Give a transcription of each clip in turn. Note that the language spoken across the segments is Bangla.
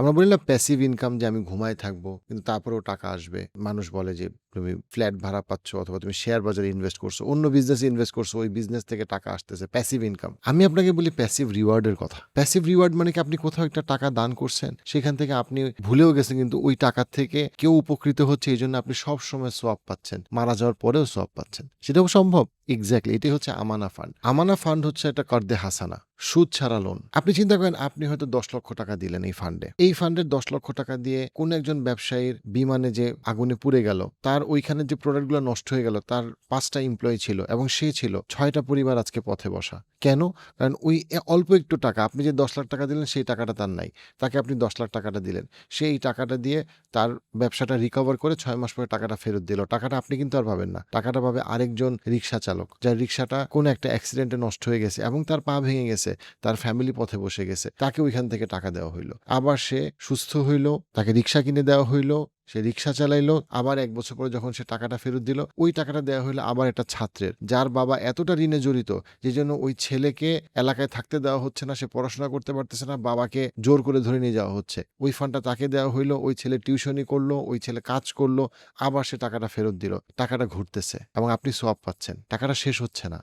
আমরা বলি না প্যাসিভ ইনকাম যে আমি ঘুমায় থাকব, কিন্তু তারপরেও টাকা আসবে। মানুষ বলে যে, তুমি ফ্ল্যাট ভাড়া পাচ্ছ অথবা তুমি শেয়ার বাজারে ইনভেস্ট করছ, অন্য বিজনেসে ইনভেস্ট করছ, ওই বিজনেস থেকে টাকা আসতেছে প্যাসিভ ইনকাম আমি আপনাকে বলি প্যাসিভ রিওয়ার্ডের কথা। প্যাসিভ রিওয়ার্ড মানে কি? আপনি কোথাও একটা টাকা দান করছেন, সেখান থেকে আপনি ভুলেও গেছেন, কিন্তু ওই টাকা থেকে কেউ উপকৃত হচ্ছে, এই জন্য আপনি সব সময় সোয়াব পাচ্ছেন। মারা যাওয়ার পরেও সোয়াব পাচ্ছেন। সেটাও সম্ভব। এক্স্যাক্টলি এটাই হচ্ছে আমানা ফান্ড আমানা ফান্ড হচ্ছে একটা কর্দে হাসানা, সুদ ছাড়া লোন আপনি চিন্তা করেন, আপনি হয়তো দশ লক্ষ টাকা দিলেন এই ফান্ডে এই ফান্ডের দশ লক্ষ টাকা দিয়ে কোন একজন ব্যবসায়ীর বিমানে যে আগুনে পুড়ে গেল, তার ওইখানে যে প্রোডাক্টগুলো নষ্ট হয়ে গেল, তার পাঁচটা এমপ্লয়ি ছিল এবং সে ছিল ছয়টা পরিবার আজকে পথে বসা। কেন? কারণ ওই অল্প একটু টাকা, আপনি যে দশ লাখ টাকা দিলেন, সেই টাকাটা তার নাই। তাকে আপনি দশ লাখ টাকাটা দিলেন। সেই টাকাটা দিয়ে তার ব্যবসাটা রিকভার করে ছয় মাস পরে টাকাটা ফেরত দিল। টাকাটা আপনি কিন্তু আর পাবেন না। টাকাটা পাবে আরেকজন রিক্সা চালক, যার রিক্সাটা কোনো একটা অ্যাক্সিডেন্টে নষ্ট হয়ে গেছে এবং তার পা ভেঙে গেছে, তার ফ্যামিলি পথে বসে গেছে, তাকে ওইখান থেকে টাকা দেওয়া হইল। আবার সে সুস্থ হইল, তাকে রিক্সা কিনে দেওয়া হইল, সে রিক্সা চালাইলো, আবার এক বছর পরে যখন সে টাকাটা ফেরত দিল, ওই টাকাটা দেওয়া হলো আবার একটা ছাত্রের, যার বাবা এতটা ঋণে জড়িত যে জন্য ওই ছেলেকে এলাকায় থাকতে দেওয়া হচ্ছে না, সে পড়াশোনা করতে পারতেছে না, বাবাকে জোর করে ধরে নিয়ে যাওয়া হচ্ছে। ওই ফান্ডটা তাকে দেওয়া হইল, ওই ছেলে টিউশনি করল, ওই ছেলে কাজ করল, আবার সে টাকাটা ফেরত দিল। টাকাটা ঘুরতেছে এবং আপনি সোয়াব পাচ্ছেন। টাকাটা শেষ হচ্ছে না।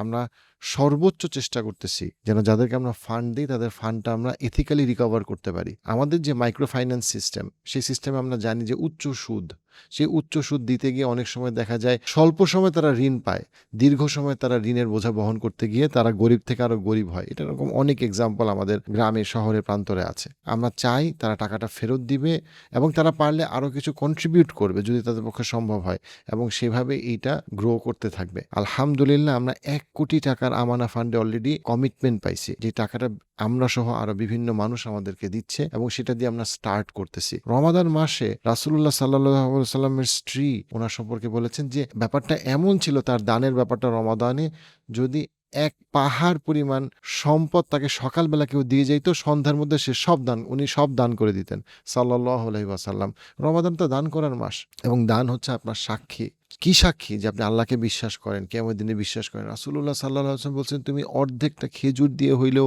আমরা সর্বোচ্চ চেষ্টা করতেছি যেন যাদেরকে আমরা ফান্ড দিই, তাদের ফান্ডটা আমরা এথিক্যালি রিকভার করতে পারি। আমাদের যে মাইক্রো ফাইন্যান্স সিস্টেম সেই সিস্টেমে আমরা জানি যে উচ্চ সুদ সেই উচ্চ সুদ দিতে গিয়ে অনেক সময় দেখা যায় স্বল্প সময় তারা ঋণ পায়, দীর্ঘ সময় তারা ঋণের বোঝা বহন করতে গিয়ে তারা গরিব থেকে আরও গরিব হয়। এটা এরকম অনেক এক্সাম্পল আমাদের গ্রামে, শহরে, প্রান্তরে আছে। আমরা চাই তারা টাকাটা ফেরত দিবে এবং তারা পারলে আরও কিছু কন্ট্রিবিউট করবে যদি তাদের পক্ষে সম্ভব হয় এবং সেভাবে এইটা গ্রো করতে থাকবে। আলহামদুলিল্লাহ আমরা এক কোটি টাকার আমানা ফান্ডে অলরেডি কমিটমেন্ট পাইছি। যে টাকাটা আমরা সহ আরও বিভিন্ন মানুষ আমাদেরকে দিচ্ছে এবং সেটা দিয়ে আমরা স্টার্ট করতেছি। রমাদান মাসে রাসুল্লাহ সাল্লাহ সাল্লামের স্ত্রী, ওনার সম্পর্কে বলেছেন যে ব্যাপারটা এমন ছিল, তার দানের ব্যাপারটা রমাদানে, যদি এক পাহাড় পরিমাণ সম্পদ তাকে সকালবেলা কেউ দিয়ে যাইত, সন্ধ্যার মধ্যে সে সব দান, উনি সব দান করে দিতেন সাল্লাহ আলহিবাসাল্লাম রমাদান তো দান করার মাস এবং দান হচ্ছে আপনার সাক্ষী। কি সাক্ষী? যে আপনি আল্লাহকে বিশ্বাস করেন কেমন দিনে বিশ্বাস করেন। রাসুল্লাহ সাল্লাহ আসলাম বলছেন, তুমি অর্ধেকটা খেজুর দিয়ে হইলেও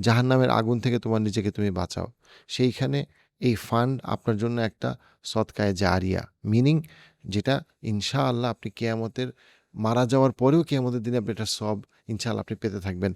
জাহান্নামের আগুন থেকে তোমার নিজেকে তুমি বাঁচাও। সেইখানে এই ফান্ড আপনার জন্য একটা সৎকায় জারিয়া। মিনিং যেটা ইনশাআল্লাহ আপনি কেয়ামতের মারা যাওয়ার পরেও কি আমাদের দিনে আপনি এটা সব ইনশাআল্লাহ আপনি পেতে থাকবেন।